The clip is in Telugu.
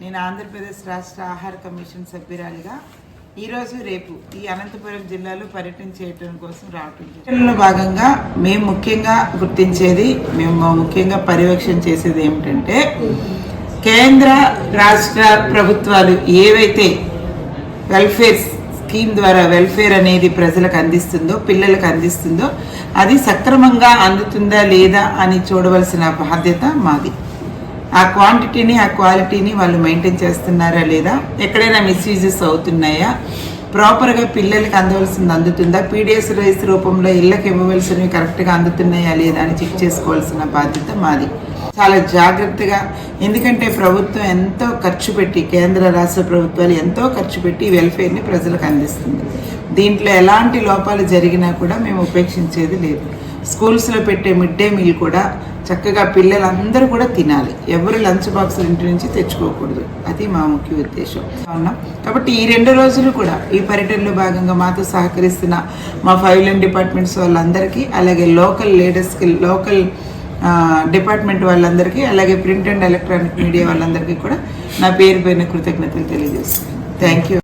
నేను ఆంధ్రప్రదేశ్ రాష్ట్ర ఆహార కమిషన్ సభ్యురాలిగా ఈరోజు రేపు ఈ అనంతపురం జిల్లాలో పర్యటన చేయడం కోసం రావటం భాగంగా మేము ముఖ్యంగా గుర్తించేది మేము ముఖ్యంగా పర్యవేక్షణ చేసేది ఏమిటంటే కేంద్ర రాష్ట్ర ప్రభుత్వాలు ఏవైతే వెల్ఫేర్ స్కీమ్ ద్వారా వెల్ఫేర్ అనేది ప్రజలకు అందిస్తుందో పిల్లలకు అందిస్తుందో అది సక్రమంగా అందుతుందా లేదా అని చూడవలసిన బాధ్యత మాది. ఆ క్వాంటిటీని ఆ క్వాలిటీని వాళ్ళు మెయింటైన్ చేస్తున్నారా లేదా? ఎక్కడైనా మిస్యూజెస్ అవుతున్నాయా? ప్రాపర్గా పిల్లలకి అందవలసింది అందుతుందా? పీడిఎస్ రైస్ రూపంలో ఇళ్ళకి ఇవ్వవలసినవి కరెక్ట్గా అందుతున్నాయా లేదా అని చెక్ చేసుకోవాల్సిన బాధ్యత మాది. చాలా జాగ్రత్తగా ఎందుకంటే ప్రభుత్వం ఎంతో ఖర్చు పెట్టి కేంద్ర రాష్ట్ర ప్రభుత్వాలు ఎంతో ఖర్చు పెట్టి వెల్ఫేర్ని ప్రజలకు అందిస్తుంది. దీంట్లో ఎలాంటి లోపాలు జరిగినా కూడా మేము ఉపేక్షించేది లేదు. స్కూల్స్లో పెట్టే మిడ్ డే మీల్ కూడా చక్కగా పిల్లలందరూ కూడా తినాలి. ఎవరు లంచ్ బాక్స్ ఇంటి నుంచి తెచ్చుకోకూడదు. అది మా ముఖ్య ఉద్దేశం. ఉన్నాం కాబట్టి ఈ రెండు రోజులు కూడా ఈ పర్యటనలో భాగంగా మాతో సహకరిస్తున్న మా ఫైవ్ లైన్ డిపార్ట్మెంట్స్ వాళ్ళందరికీ అలాగే లోకల్ లీడర్స్కి లోకల్ డిపార్ట్మెంట్ వాళ్ళందరికీ అలాగే ప్రింట్ అండ్ ఎలక్ట్రానిక్ మీడియా వాళ్ళందరికీ కూడా నా పేరు పైన కృతజ్ఞతలు తెలియజేస్తున్నాను. Thank you.